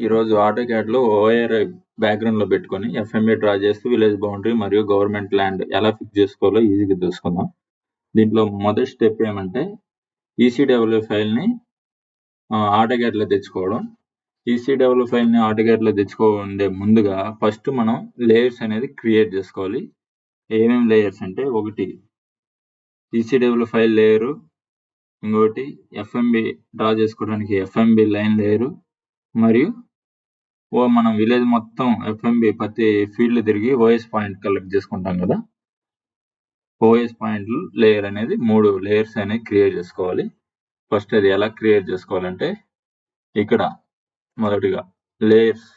ఈరోజు auto క్యాడ్‌లో OAR బ్యాక్‌గ్రౌండ్‌లో పెట్టుకొని ఎఫ్ఎంబీ డ్రా చేస్తూ విలేజ్ బౌండరీ మరియు గవర్నమెంట్ ల్యాండ్ ఎలా ఫిక్స్ చేసుకోవాలో ఈజీగా తెలుసుకుందాం. దీంట్లో మొదటి స్టెప్ ఏమంటే ఈసీడబ్ల్యూ ఫైల్‌ని ఆహ్, ఆటో క్యాడ్‌లో తెచ్చుకోవడం. ఈసీడబ్ల్యూ ఫైల్‌ని ఆటో క్యాడ్‌లో తెచ్చుకోండే ముందుగా ఫస్ట్ మనం లేయర్స్ అనేది క్రియేట్ చేసుకోవాలి. ఏమేమి లేయర్స్ అంటే ఒకటి ఈసీడబ్ల్యూ ఫైల్ లేయరు. ఇంకోటి ఎఫ్ఎంబి డ్రా చేసుకోవడానికి ఎఫ్ఎంబి లైన్ లేయరు. మరియు ఓ మనం విలేజ్ మొత్తం ఎఫ్ఎంబీ ప్రతి ఫీల్డ్ తిరిగి ఓఎస్ పాయింట్ కలెక్ట్ చేసుకుంటాం కదా! ఓఎస్ పాయింట్ లేయర్ అనేది మూడు లేయర్స్ అనేవి క్రియేట్ చేసుకోవాలి. ఫస్ట్ అది ఎలా క్రియేట్ చేసుకోవాలంటే ఇక్కడ మొదటిగా లేయర్స్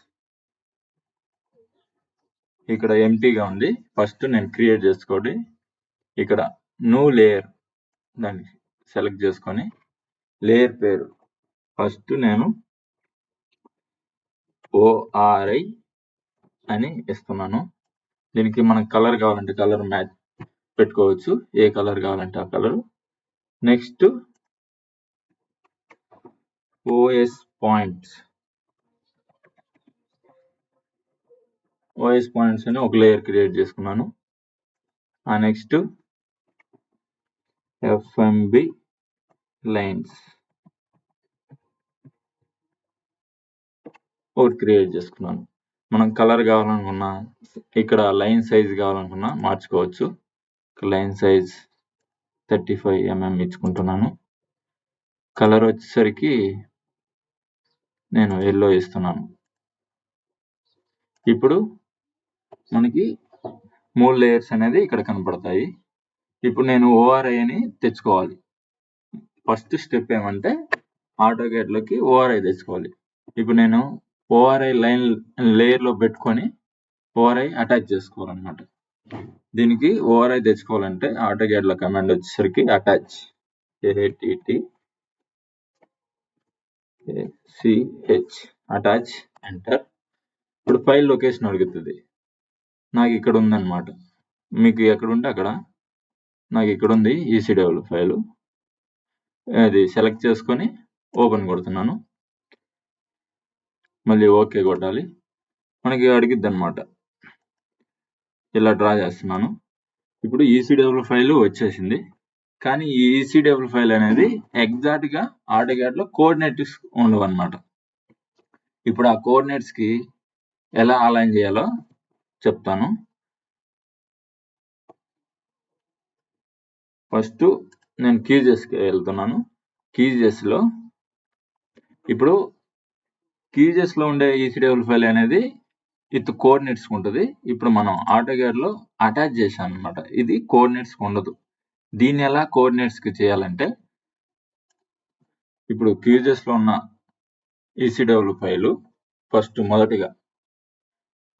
ఇక్కడ ఎంపీగా ఉంది. ఫస్ట్ నేను క్రియేట్ చేసుకోండి. ఇక్కడ న్యూ లేయర్ దాన్ని సెలెక్ట్ చేసుకొని లేయర్ పేరు ఫస్ట్ నేను ఓఆర్ఐ అని ఇస్తున్నాను. దీనికి మనకు కలర్ కావాలంటే కలర్ మ్యాచ్ పెట్టుకోవచ్చు. ఏ కలర్ కావాలంటే ఆ colour. Next OS points. OS points అని ఒక లేయర్ క్రియేట్ చేసుకున్నాను. ఆ నెక్స్ట్ ఎఫ్ఎంబి లైన్స్. ఒకటి క్రియేట్ చేసుకున్నాను. మనం కలర్ కావాలనుకున్నా ఇక్కడ లైన్ సైజ్ కావాలనుకున్నా మార్చుకోవచ్చు. లైన్ సైజ్ 35 ఎంఎం ఇచ్చుకుంటున్నాను. కలర్ వచ్చేసరికి నేను ఎల్లో ఇస్తున్నాను. ఇప్పుడు మనకి మూడు లేయర్స్ అనేది ఇక్కడ కనపడతాయి. ఇప్పుడు నేను ఓఆర్ఐని తెచ్చుకోవాలి. ఫస్ట్ స్టెప్ ఏమంటే ఆటో క్యాడ్‌లోకి ఓఆర్ఐ తెచ్చుకోవాలి. ఇప్పుడు నేను ఓఆర్ఐ లైన్ లేయర్‌లో పెట్టుకొని ఓఆర్ఐ అటాచ్ చేసుకోవాలన్నమాట. దీనికి ఓఆర్ఐ తెచ్చుకోవాలంటే ఆటో కమాండ్ వచ్చేసరికి attach ATT CH attach enter. ఇప్పుడు ఫైల్ లొకేషన్ అడుగుతుంది నాకు ఇక్కడ ఉందన్నమాట. మీకు ఎక్కడ ఉంటే అక్కడ నాకు ఇక్కడ ఉంది ఈసీడబ్ల్యూ ఫైలు. అది సెలెక్ట్ చేసుకొని ఓపెన్ కొడుతున్నాను. మళ్ళీ ఓకే కొట్టాలి. మనకి అడిగిద్ది అనమాట ఇలా డ్రా చేస్తున్నాను. ఇప్పుడు ఈసీడబ్ల్యూ ఫైల్ వచ్చేసింది. కానీ ఈ ఈసీడబ్ల్యూ ఫైల్ అనేది ఎగ్జాక్ట్‌గా ఆటో క్యాడ్‌లో ఉండవు ఉండవన్నమాట. ఇప్పుడు ఆ కోఆర్డినేట్స్‌కి ఎలా అలైన్ చేయాలో చెప్తాను. ఫస్ట్ నేను కీజెస్‌కి వెళ్తున్నాను. కీజెస్‌లో ఇప్పుడు కీజెస్‌లో ఉండే ఈసీడబ్ల్యూ ఫైల్ అనేది విత్ కోఆర్డినేట్స్ ఉంటది. ఇప్పుడు మనం ఆటో అటాచ్ అటాచ్ అనమాట ఇది కోఆర్డినేట్స్ ఉండదు. దీన్ని ఎలా కోఆర్డినేట్స్‌కి చేయాలంటే ఇప్పుడు కీజెస్‌లో ఉన్న ఈసీడబ్ల్యూ ఫైలు ఫస్ట్ మొదటిగా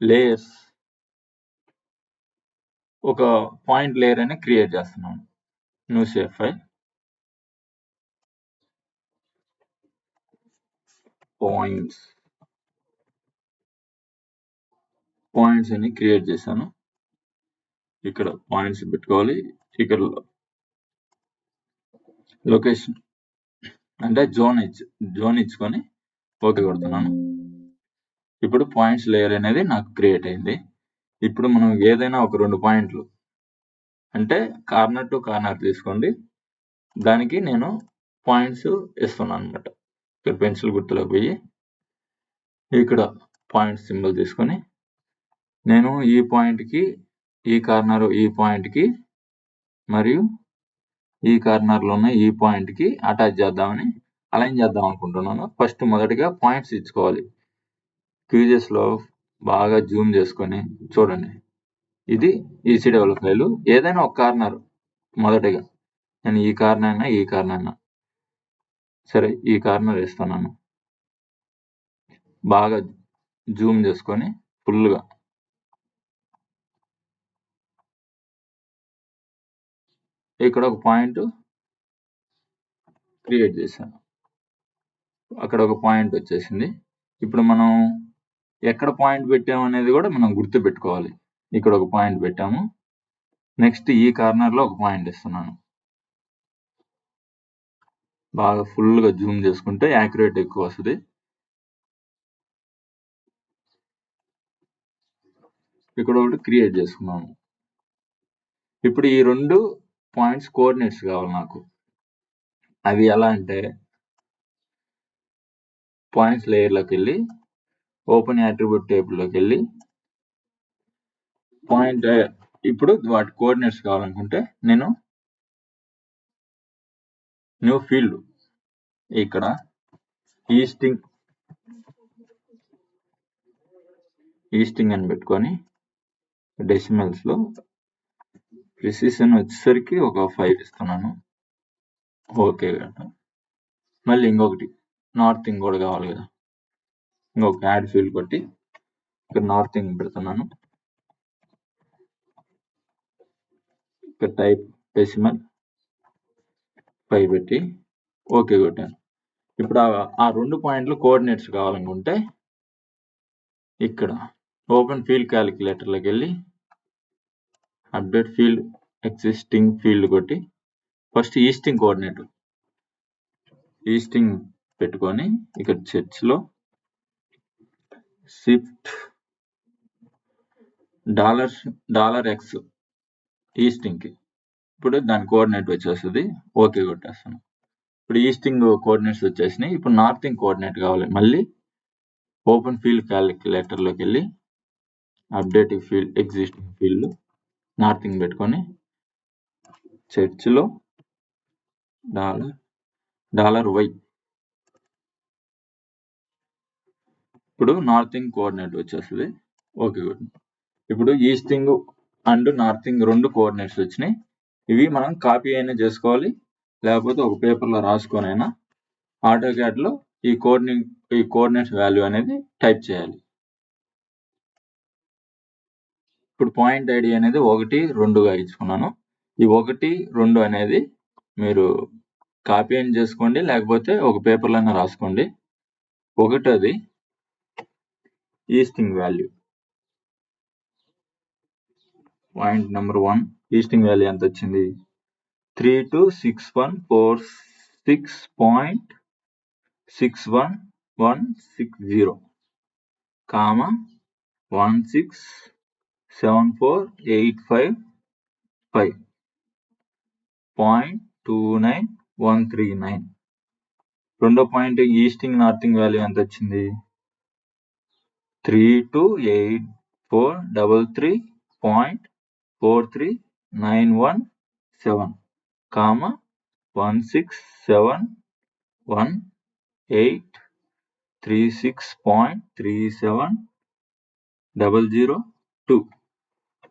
లేయర్స్ ఒక పాయింట్ లేయర్ అని క్రియేట్ చేస్తున్నాను. New save save file. Points. Points అని క్రియేట్ చేశాను. ఇక్కడ పాయింట్స్ పెట్టుకోవాలి. ఇక్కడ లొకేషన్ అంటే జోన్ ఇచ్చి జోన్ ఇచ్చుకొని ఓకే కొడుతున్నాను. ఇప్పుడు పాయింట్స్ లేయర్ అనేది నాకు క్రియేట్ అయింది. ఇప్పుడు మనం ఏదైనా ఒక రెండు పాయింట్లు అంటే కార్నర్ టు కార్నర్ తీసుకోండి. దానికి నేను పాయింట్స్ ఇస్తున్నానన్నమాట. ఇక్కడ పెన్సిల్ గుర్తులోకి పోయి ఇక్కడ పాయింట్ సింబల్ తీసుకొని నేను ఈ పాయింట్‌కి ఈ కార్నర్ ఈ పాయింట్‌కి మరియు ఈ కార్నర్‌లో ఉన్న ఈ పాయింట్‌కి అటాచ్ చేద్దామని అలైన్ చేద్దాం అనుకుంటున్నాను. ఫస్ట్ మొదటిగా పాయింట్స్ ఇచ్చుకోవాలి. క్యూజెస్‌లో బాగా జూమ్ చేసుకొని చూడండి. ఇది ఈసీడబ్ల్యూ ఫైలు. ఏదైనా ఒక కార్నర్ మొదటిగా నేను ఈ కార్నర్ అయినా ఈ కార్నర్ అయినా సరే ఈ కార్నర్ ఇస్తున్నాను. బాగా జూమ్ చేసుకొని ఫుల్‌గా ఇక్కడ ఒక పాయింట్ క్రియేట్ చేశాను. అక్కడ ఒక పాయింట్ వచ్చేసింది. ఇప్పుడు మనం ఎక్కడ పాయింట్ పెట్టాము అనేది కూడా మనం గుర్తుపెట్టుకోవాలి. ఇక్కడ ఒక పాయింట్ పెట్టాము. నెక్స్ట్ ఈ కార్నర్‌లో ఒక పాయింట్ ఇస్తున్నాను. బాగా ఫుల్గా జూమ్ చేసుకుంటే యాక్యురేట్ ఎక్కువ వస్తుంది. ఇక్కడ ఒకటి క్రియేట్ చేసుకున్నాము ఇప్పుడు ఈ రెండు పాయింట్స్ కోఆర్డినేట్స్ కావాలి నాకు. అవి ఎలా అంటే పాయింట్స్ లేయర్లోకి వెళ్ళి ఓపెన్ యాట్రిబ్యూట్ టేబుల్లోకి వెళ్ళి పాయింట్ ఇప్పుడు వాటి కోఆర్డినేట్స్ కావాలనుకుంటే నేను న్యూ ఫీల్డ్ ఇక్కడ ఈస్టింగ్ ఈస్టింగ్ అని పెట్టుకొని డెసిమల్స్లో ప్రిసిషన్ వచ్చేసరికి ఒక ఫైవ్ ఇస్తున్నాను. ఓకే కదా. మళ్ళీ ఇంకొకటి నార్థింగ్ కూడా కావాలి కదా. ఇంకొక యాడ్ ఫీల్డ్ కొట్టి ఇక్కడ నార్థింగ్ పెడుతున్నాను. ఇక్కడ టైప్ డెసిమల్ ఫైవ్ పెట్టి ఓకే కొట్టాను. ఇప్పుడు ఆ- రెండు పాయింట్లు కోఆర్డినేట్స్ కావాలనుకుంటే ఇక్కడ ఓపెన్ ఫీల్డ్ క్యాలిక్యులేటర్లోకి వెళ్ళి అప్డేట్ ఫీల్డ్ ఎగ్జిస్టింగ్ ఫీల్డ్ కొట్టి ఫస్ట్ ఈస్టింగ్ కోఆర్డినేట్ ఈస్టింగ్ పెట్టుకొని ఇక్కడ చర్చ్లో లో షిఫ్ట్ డాలర్ డాలర్ ఎక్స్ ఈస్టింగ్కి ఇప్పుడు దాని కోఆర్డినేట్ వచ్చేస్తుంది. ఓకే కొట్టేస్తాను. ఇప్పుడు ఈస్టింగ్ కోఆర్డినేట్స్ వచ్చేసినాయి. ఇప్పుడు నార్థింగ్ కోఆర్డినేట్ కావాలి. మళ్ళీ ఓపెన్ ఫీల్డ్ క్యాలిక్యులేటర్లోకి వెళ్ళి updating field existing field northing పెట్టుకొని చర్చ్లో డాలర్ డాలర్ వై. ఇప్పుడు నార్థింగ్ కోఆర్డినేట్ వచ్చేస్తుంది. ఓకే గుడ్ ఇప్పుడు ఈస్టింగ్ అండ్ నార్థింగ్ రెండు కోఆర్డినేట్స్ వచ్చినాయి. ఇవి మనం కాపీ అయినా చేసుకోవాలి. లేకపోతే ఒక పేపర్లో రాసుకొని అయినా ఆటో క్యాట్లో ఈ కోఆర్డినే ఈ కోఆర్డినేట్స్ వాల్యూ అనేది టైప్ చేయాలి. ఇప్పుడు పాయింట్ ఐడి అనేది ఒకటి రెండుగా ఇచ్చుకున్నాను. ఈ ఒకటి రెండు అనేది మీరు కాపీ అయిన చేసుకోండి. లేకపోతే ఒక పేపర్లో అయినా రాసుకోండి. ఒకటోది easting value. Point number one. Easting value ఎంత వచ్చింది three two six one four six point six one one six zero. Comma one six seven four eight five five. Point two nine one three nine. రెండో point easting northing value ఎంత వచ్చింది three two eight four double three point four three nine one seven comma one six seven one eight three six point three seven double zero two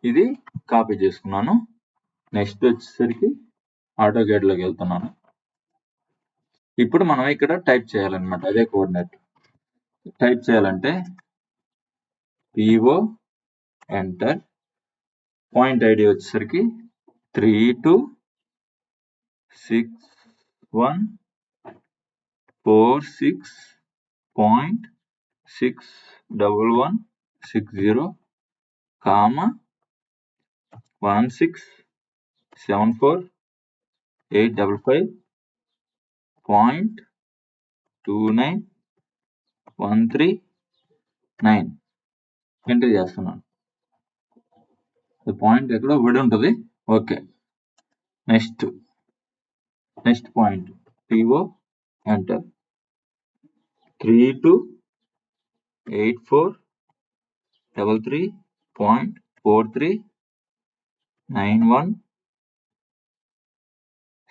ఇది copy చేసుకున్నాను. Next వచ్చేసరికి auto గేట్లోకి వెళ్తున్నాను. ఇప్పుడు మనం ఇక్కడ టైప్ చేయాలన్నమాట అదే కోఆర్డినేట్. టైప్ చేయాలంటే పిఓ ఎంటర్ పాయింట్ ఐడి వచ్చేసరికి three two six one four six point six double one six zero comma one six seven four eight double five point two nine one three nine enter చేస్తున్నాను. Point ఎక్కడో విడి ఉంటుంది okay next next point TO enter three two eight four double three point four three nine one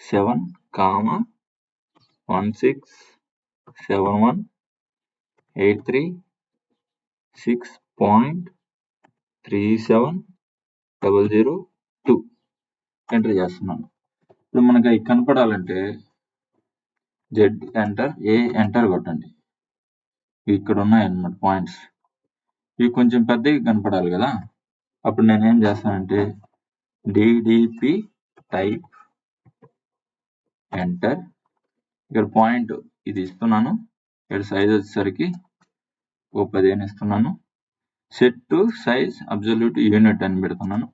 seven comma one six seven one eight three six point three seven double zero two enter చేస్తున్నాను. ఇప్పుడు మనకి అవి కనపడాలంటే Z enter A enter కొట్టండి. ఇక్కడ ఉన్నాయన్నమాట points ఇవి కొంచెం పెద్దవి కనపడాలి కదా. అప్పుడు నేను ఏం చేస్తానంటే డిడిపి టైప్ ఎంటర్ ఇక్కడ పాయింట్ ఇది ఇస్తున్నాను. ఇక్కడ సైజ్ వచ్చేసరికి ఒక పదిహేను ఇస్తున్నాను. Set to size absolute unit అని పెడుతున్నాను.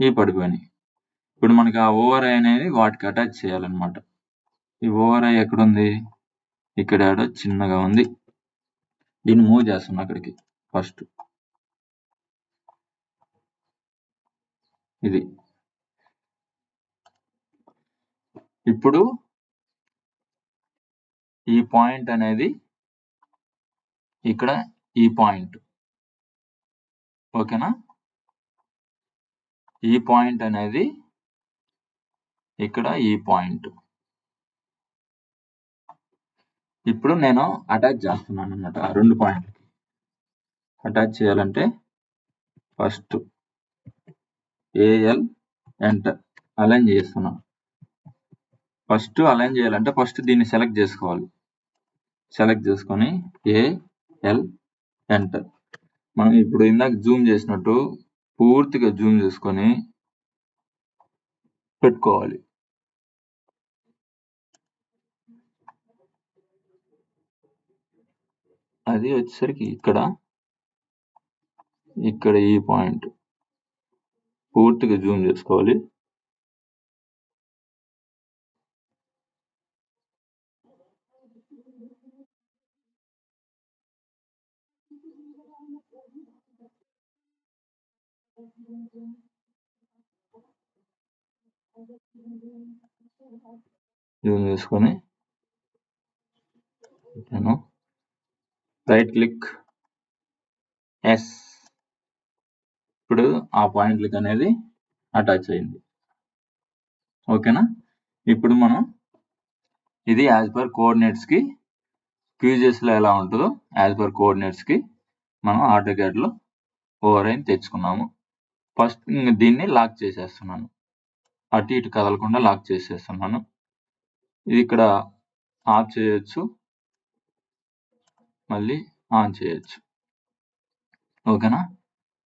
ఈ పడిపోయినాయి. ఇప్పుడు మనకి ఆ ఓవర్ అనేది వాటికి అటాచ్ చేయాలన్నమాట. ఈ ఓవర్ ఐ ఎక్కడ ఉంది ఇక్కడ ఏడో చిన్నగా ఉంది. దీన్ని మూవ్ చేస్తున్నా అక్కడికి. ఫస్ట్ ఇది. ఇప్పుడు ఈ పాయింట్ అనేది ఇక్కడ ఈ పాయింట్ ఓకేనా? ఈ పాయింట్ అనేది ఇక్కడ ఈ పాయింట్. ఇప్పుడు నేను అటాచ్ చేస్తున్నాను అన్నమాట ఆ రెండు పాయింట్లకి. అటాచ్ చేయాలంటే ఫస్ట్ ఏఎల్ ఎంటర్ అలైన్ చేస్తున్నాను. ఫస్ట్ అలైన్ చేయాలంటే ఫస్ట్ దీన్ని సెలెక్ట్ చేసుకోవాలి. సెలెక్ట్ చేసుకొని ఏఎల్ ఎంటర్. మనం ఇప్పుడు ఇందాక జూమ్ చేసినట్టు పూర్తిగా జూమ్ చేసుకొని పెట్టుకోవాలి. అది వచ్చేసరికి ఇక్కడ ఇక్కడ ఈ పాయింట్ పూర్తిగా జూమ్ చేసుకోవాలి. జూమ్ చేసుకొని నేను రైట్ క్లిక్. ఎస్. ఇప్పుడు ఆ పాయింట్లకి అనేది అటాచ్ అయింది. ఓకేనా? ఇప్పుడు మనం ఇది యాజ్ పర్ కోఆర్డినేట్స్కి క్యూజెస్లో ఎలా ఉంటుందో యాజ్ పర్ కోఆర్డినేట్స్కి మనం ఆటోకేట్లో ఓవర్ అయిన తెచ్చుకున్నాము. ఫస్ట్ దీన్ని లాక్ చేసేస్తున్నాను. అటు ఇటు కదలకుండా లాక్ చేసేస్తున్నాను. ఇది ఇక్కడ ఆఫ్ చేయొచ్చు. మళ్ళీ ఆన్ చేయొచ్చు. ఓకేనా?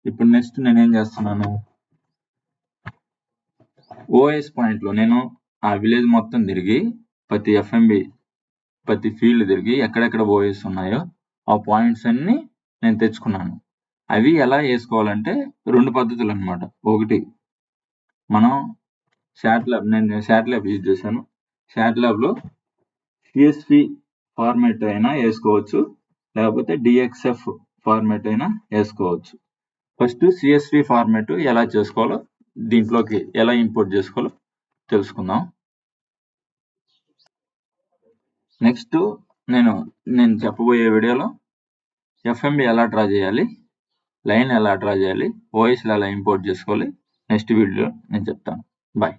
ఇప్పుడు నెక్స్ట్ నేను ఏం చేస్తున్నాను? ఓఎస్ పాయింట్లో నేను ఆ విలేజ్ మొత్తం తిరిగి ప్రతి ఎఫ్ఎంబి ప్రతి ఫీల్డ్ తిరిగి ఎక్కడెక్కడ ఓఎస్ ఉన్నాయో ఆ పాయింట్స్ అన్ని నేను తెచ్చుకున్నాను. అవి ఎలా వేసుకోవాలంటే రెండు పద్ధతులు అనమాట ఒకటి మనం షాట్ ల్యాబ్ నేను షాట్ ల్యాబ్ యూజ్ చేశాను. షాట్ ల్యాబ్లో సిఎస్పి ఫార్మేట్ అయినా వేసుకోవచ్చు. లేకపోతే డిఎక్స్ఎఫ్ ఫార్మేట్ అయినా వేసుకోవచ్చు. ఫస్ట్ సిఎస్వి ఫార్మేట్ ఎలా చేసుకోవాలో దీంట్లోకి ఎలా ఇంపోర్ట్ చేసుకోవాలో తెలుసుకుందాం. నెక్స్ట్ నేను నేను చెప్పబోయే వీడియోలో ఎఫ్ఎంబి ఎలా డ్రా చేయాలి లైన్ ఎలా డ్రా చేయాలి? ఓఎస్లో ఎలా ఇంపోర్ట్ చేసుకోవాలి? నెక్స్ట్ వీడియో నేను చెప్తాను. బాయ్